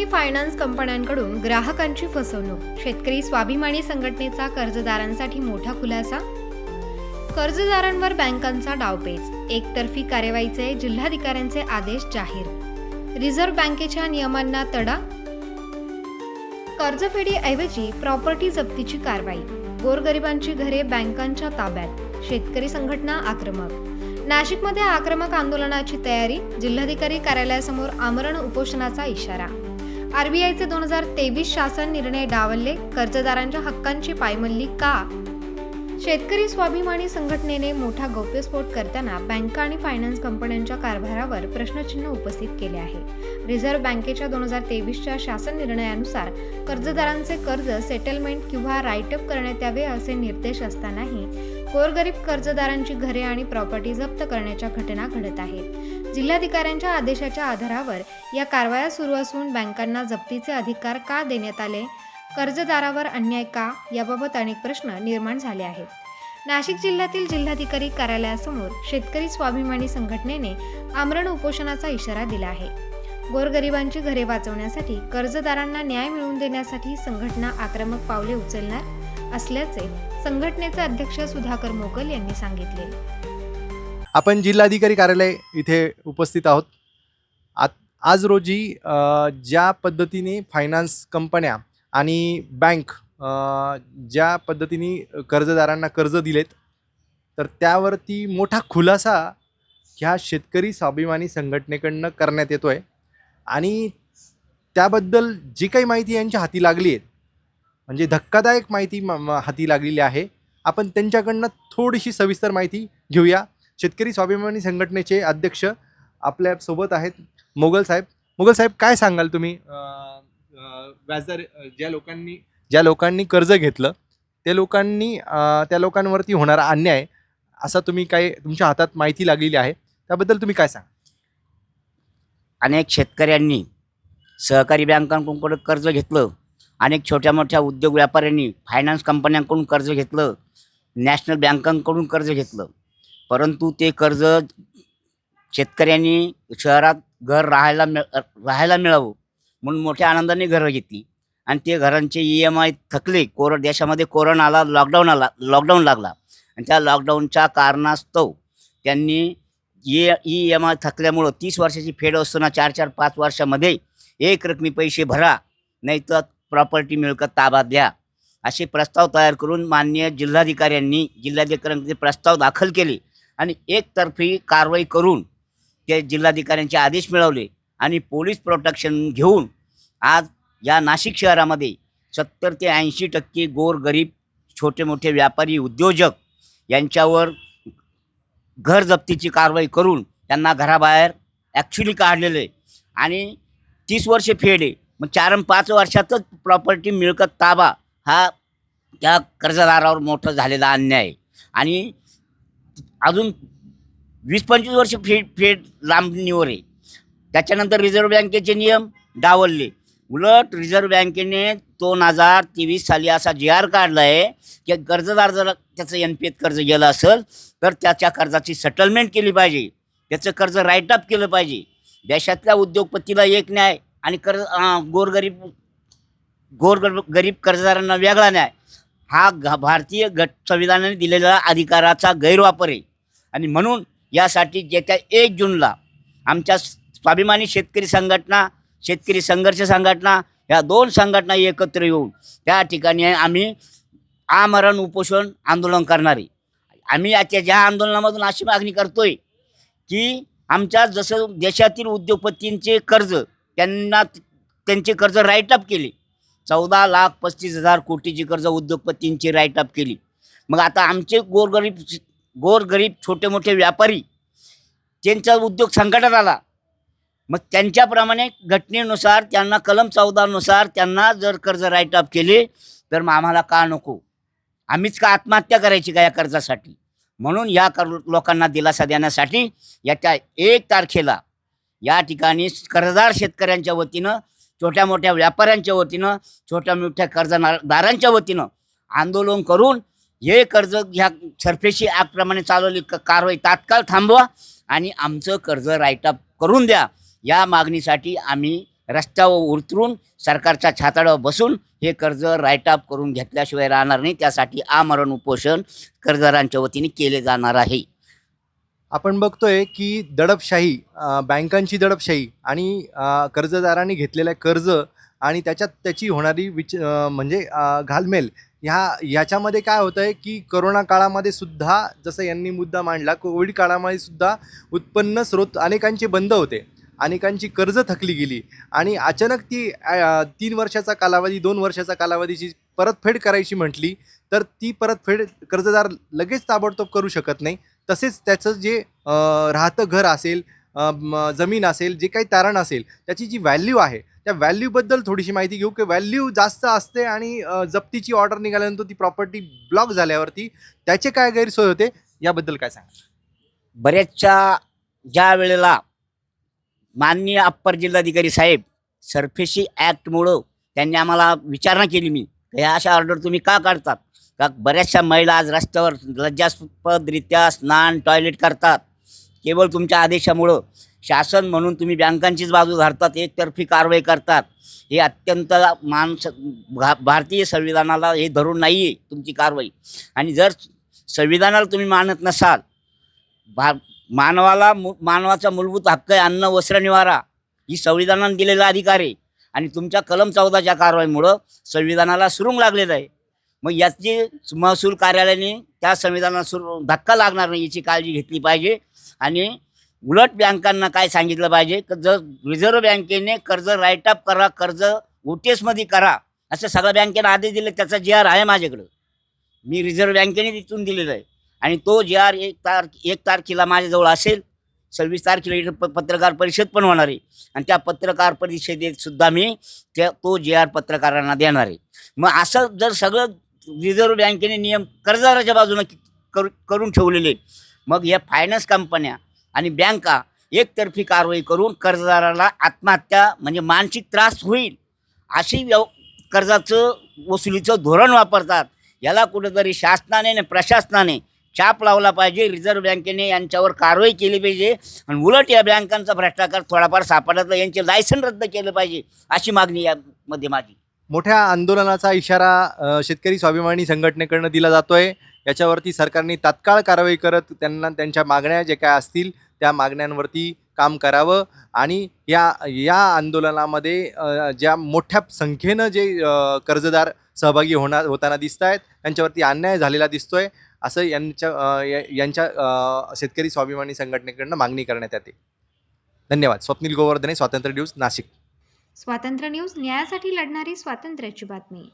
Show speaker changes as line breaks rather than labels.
आणि फायनान्स कंपन्यांकडून ग्राहकांची फसवणूक. शेतकरी स्वाभिमानी संघटनेचा कर्जदारांसाठी मोठा खुलासा? कर्जदारांवर बँकांचा डावपेच. एकतर्फी कार्यवाहीचे जिल्हाधिकाऱ्यांचे आदेश जाहीर. रिझर्व्ह बँकेच्या नियमांना तडा? कर्जफेडीऐवजी प्रॉपर्टी जप्तीची कारवाई. गोरगरिबांची घरे बँकांच्या ताब्यात. शेतकरी संघटना आक्रमक. नाशिकमध्ये आक्रमक आंदोलनाची तयारी? जिल्हाधिकारी कार्यालयासमोर आमरण उपोषणाचा इशारा. आरबीआयचे दोन हजार तेवीस शासन निर्णय डावलले. कर्जदारांच्या हक्कांची पायमल्ली का? शेतकरी स्वाभिमानी संघटनेने मोठा गौप्यस्फोट करताना बँका आणि फायनान्स कंपन्यांच्या कारभारावर प्रश्नचिन्ह उपस्थित केले आहे. रिझर्व्ह बँकेच्या दोन हजार तेवीसच्या शासन निर्णयानुसार कर्जदारांचे कर्ज सेटलमेंट किंवा राईटअप करण्यात यावे असे निर्देश असतानाही गोरगरीब कर्जदारांची घरे आणि प्रॉपर्टी जप्त करण्याच्या घटना घडत आहेत. जिल्हाधिकाऱ्यांच्या आदेशाच्या आधारावर या कारवाया सुरू असून बँकांना जप्तीचे अधिकार का देण्यात आले? कर्जदारावर अन्याय का? याबाबत अनेक प्रश्न निर्माण झाले आहेत. नाशिक जिल्ह्यातील जिल्हाधिकारी कार्यालयासमोर शेतकरी स्वाभिमानी संघटनेने आमरण उपोषणाचा इशारा दिला आहे. गोरगरिबांची घरे वाचवण्यासाठी कर्जदारांना न्याय मिळवून देण्यासाठी संघटना आक्रमक पावले उचलणार असल्याचे संघटनेचे अध्यक्ष सुधाकर मोकल यांनी सांगितले.
आपण जिल्हाधिकारी कार्यालय इथे उपस्थित आहोत. आत आज रोजी ज्या पद्धतीने फायनान्स कंपन्या आणि बँक ज्या पद्धतीने कर्जदारांना कर्ज दिलेत तर त्यावरती मोठा खुलासा ह्या शेतकरी स्वाभिमानी संघटनेकडनं करण्यात येतो आहे आणि त्याबद्दल जी काही माहिती यांच्या हाती लागली आहे म्हणजे धक्कादायक माहिती हाती लागलेली आहे. आपण त्यांच्याकडनं थोडीशी सविस्तर माहिती घेऊया. शेतकरी स्वाभिमानी संघटनेचे अध्यक्ष आपल्यासोबत आहेत मोगल साहेब. मोगल साहेब काय सांगाल तुम्ही? व्याजदर ज्या लोकांनी ज्या लोकांनी कर्ज घेतलं त्या लोकांनी त्या लोकांवरती होणारा अन्याय असा तुम्ही काय तुमच्या हातात माहिती लागलेली आहे. त्याबद्दल तुम्ही काय सांगा
अनेक शेतकऱ्यांनी सहकारी बँकांकडून कर्ज घेतलं. अनेक छोट्या मोठ्या उद्योग व्यापाऱ्यांनी फायनान्स कंपन्यांकडून कर्ज घेतलं. नॅशनल बँकांकडून कर्ज घेतलं. परंतु ते कर्ज शेतकऱ्यांनी शहरात घर राहायला मिळ राहायला मिळावं म्हणून मोठ्या आनंदाने घरं घेतली. आणि ते घरांचे ई एम आय थकले. कोर देशामध्ये कोरोना आला लॉकडाऊन आला लॉकडाऊन लागला. आणि त्या लॉकडाऊनच्या कारणास्तव त्यांनी ए ई एम आय थकल्यामुळं तीस वर्षाची फेड असताना चार चार पाच वर्षामध्ये एक रकमी पैसे भरा. नाही तर प्रॉपर्टी मिळकत ताब्यात द्या. असे प्रस्ताव तयार करून माननीय जिल्हाधिकाऱ्यांनी जिल्हाधिकाऱ्यांचे प्रस्ताव दाखल केले आणि एकतर्फी कारवाई करून ते जिल्हाधिकाऱ्यांचे आदेश मिळवले आणि पोलीस प्रोटेक्शन घेऊन आज या नाशिक शहरामध्ये सत्तर ते ऐंशी टक्के गोरगरीब छोटे मोठे व्यापारी उद्योजक यांच्यावर घर जप्तीची कारवाई करून त्यांना घराबाहेर ॲक्च्युली काढलेलं आहे. आणि तीस वर्षे फेडे मग चार आणि पाच वर्षातच प्रॉपर्टी मिळकत ताबा हा त्या कर्जदारावर मोठा झालेला अन्याय. आहे आणि अजून वीस पंचवीस वर्ष फेड फेड लांबणीवर आहे. त्याच्यानंतर रिझर्व्ह बँकेचे नियम डावलले. उलट रिझर्व्ह बँकेने दोन हजार तेवीस साली असा जी आर काढला आहे की कर्जदार जर त्याचं एन पी एत कर्ज गेलं असेल तर त्याच्या कर्जाची सेटलमेंट केली पाहिजे. त्याचं कर्ज राईटअप केलं पाहिजे. देशातल्या उद्योगपतीला एक न्याय आणि कर्ज गोरगरीब गोरगरीब गोरगर गरीब कर्जदारांना वेगळा न्याय. हा घ भारतीय घट संविधानाने दिलेल्या अधिकाराचा गैरवापर आहे. आणि म्हणून यासाठी येत्या एक जूनला आमच्या स्वाभिमानी शेतकरी संघटना शेतकरी संघर्ष संघटना या दोन संघटना एकत्र येऊन त्या ठिकाणी आम्ही आमरण उपोषण आंदोलन करणार आहे. आम्ही याच्या ज्या आंदोलनामधून अशी मागणी करतोय की आमच्या जसं देशातील उद्योगपतींचे कर्ज त्यांना त्यांचे कर्ज राईटअप केले. चौदा लाख पस्तीस हजार कोटीची कर्ज उद्योगपतींची राईटअप केली. मग आता आमचे गोरगरीब गोरगरीब छोटे मोठे व्यापारी त्यांचा उद्योग संकटात आला. मग त्यांच्याप्रमाणे घटनेनुसार त्यांना कलम चौदानुसार त्यांना जर कर्ज राईटअप केले तर मग आम्हाला का नको? आम्हीच का आत्महत्या करायची का या कर्जासाठी? म्हणून या कर लोकांना दिलासा देण्यासाठी याच्या एक तारखेला या ठिकाणी कर्जदार शेतकऱ्यांच्या वतीनं छोट्या मोठ्या व्यापाऱ्यांच्या वतीनं छोट्या मोठ्या कर्जदारांच्या वतीनं आंदोलन करून हे कर्ज ह्या सरफेशी ॲक्टप्रमाणे चालवली. कारवाई तात्काळ थांबवा आणि आमचं कर्ज राईटअप करून द्या. या मागणीसाठी आम्ही रस्त्यावर उतरून सरकारच्या छाताडावर बसून हे कर्ज राईटअप करून घेतल्याशिवाय राहणार नाही. त्यासाठी आमरण उपोषण कर्जदारांच्या वतीने केले जाणार आहे.
आपण बघतोय की दडपशाही बँकांची दडपशाही आणि कर्जदारांनी घेतलेलं कर्ज आणि त्याच्यात त्याची होणारी विच म्हणजे घालमेल ह्या ह्याच्यामध्ये काय होतं आहे की करोना काळामध्ये सुद्धा जसं यांनी मुद्दा मांडला कोविड काळामध्ये सुद्धा उत्पन्न स्रोत अनेकांचे बंद होते. अनेकांची कर्ज थकली गेली आणि अचानक ती तीन वर्षाचा कालावधी दोन वर्षाचा कालावधीची परतफेड करायची म्हटली तर ती परतफेड कर्जदार लगेच ताबडतोब करू शकत नाही. तसेच त्याचं जे राहतं घर असेल जमीन असेल जे काही तारण असेल त्याची जी व्हॅल्यू आहे त्या व्हॅल्यूबद्दल थोडीशी माहिती घेऊ की व्हॅल्यू जास्त असते आणि जप्तीची ऑर्डर निघाल्यानंतर ती प्रॉपर्टी ब्लॉक झाल्यावरती त्याचे काय गैरसोय होते याबद्दल काय सांगा
बऱ्याचशा ज्या वेळेला माननीय अप्पर जिल्हाधिकारी साहेब सरफेसी ॲक्टमुळं त्यांनी आम्हाला विचारणा केली मी ह्या अशा ऑर्डर तुम्ही का काढतात? का बऱ्याचशा महिला आज रस्त्यावर लज्जास्पदरित्या स्नान टॉयलेट करतात. केवळ तुमच्या आदेशामुळं शासन म्हणून तुम्ही बँकांचीच बाजू धरतात एकतर्फी कारवाई करतात. हे अत्यंत मानस भा भारतीय संविधानाला हे धरून नाही आहे तुमची कारवाई. आणि जर संविधानाला तुम्ही मानत नसाल भा मानवाला मु मानवाचा मूलभूत हक्क आहे अन्न वस्त्र निवारा. ही संविधानाने दिलेला अधिकार आहे. आणि तुमच्या कलम चौदाच्या कारवाईमुळं संविधानाला सुरुंग लागलेलं आहे. मग याची महसूल कार्यालयाने त्या संविधानाला सुरू धक्का लागणार नाही याची काळजी घेतली पाहिजे. आणि उलट बँकांना काय सांगितलं पाहिजे? की जर रिझर्व्ह बँकेने कर्ज रायटअप करा कर्ज ओटीएसमध्ये करा असं सगळ्या बँकेनं आदेश दिले त्याचा जे आर आहे माझ्याकडं. मी रिझर्व्ह बँकेने तिथून दिलेला आहे. आणि तो जे आर एक तार एक तारखेला माझ्याजवळ असेल सव्वीस तारखेला इथं प पत्रकार परिषद पण होणार आहे. आणि त्या पत्रकार परिषदेत सुद्धा मी त्या तो जे आर पत्रकारांना देणार आहे. मग असं जर सगळं रिझर्व्ह बँकेने नियम कर्जदाराच्या बाजूने करू करून ठेवलेले मग या फायनान्स कंपन्या आणि बँका एकतर्फी कारवाई करून कर्जदाराला आत्महत्या म्हणजे मानसिक त्रास होईल अशी व्यव कर्जाचं वसुलीचं धोरण वापरतात. याला कुठेतरी शासनाने आणि प्रशासनाने छाप लावला पाहिजे. रिझर्व्ह बँकेने यांच्यावर कारवाई केली पाहिजे. आणि उलट या बँकांचा भ्रष्टाचार थोडाफार सापडला. तर यांचे लायसन रद्द केलं पाहिजे अशी मागणी यामध्ये माझी.
मोठ्या आंदोलनाचा इशारा शेतकरी स्वाभिमानी संघटनेकडनं दिला जातोय. याच्यावरती सरकारने तात्काळ कारवाई करत त्यांना त्यांच्या मागण्या जे काय असतील त्या मागण्यांवरती काम करावं आणि या या आंदोलनामध्ये ज्या मोठ्या संख्येनं जे कर्जदार सहभागी होणार होताना दिसत आहेत त्यांच्यावरती अन्याय झालेला दिसतोय असं यांच्या यांच्या शेतकरी स्वाभिमानी संघटनेकडनं मागणी करण्यात येते. धन्यवाद. स्वप्नील गोवर्धने स्वातंत्र्य न्यूज नाशिक.
स्वातंत्र्य न्यूज न्यायासाठी लढणारी स्वातंत्र्याची बातमी.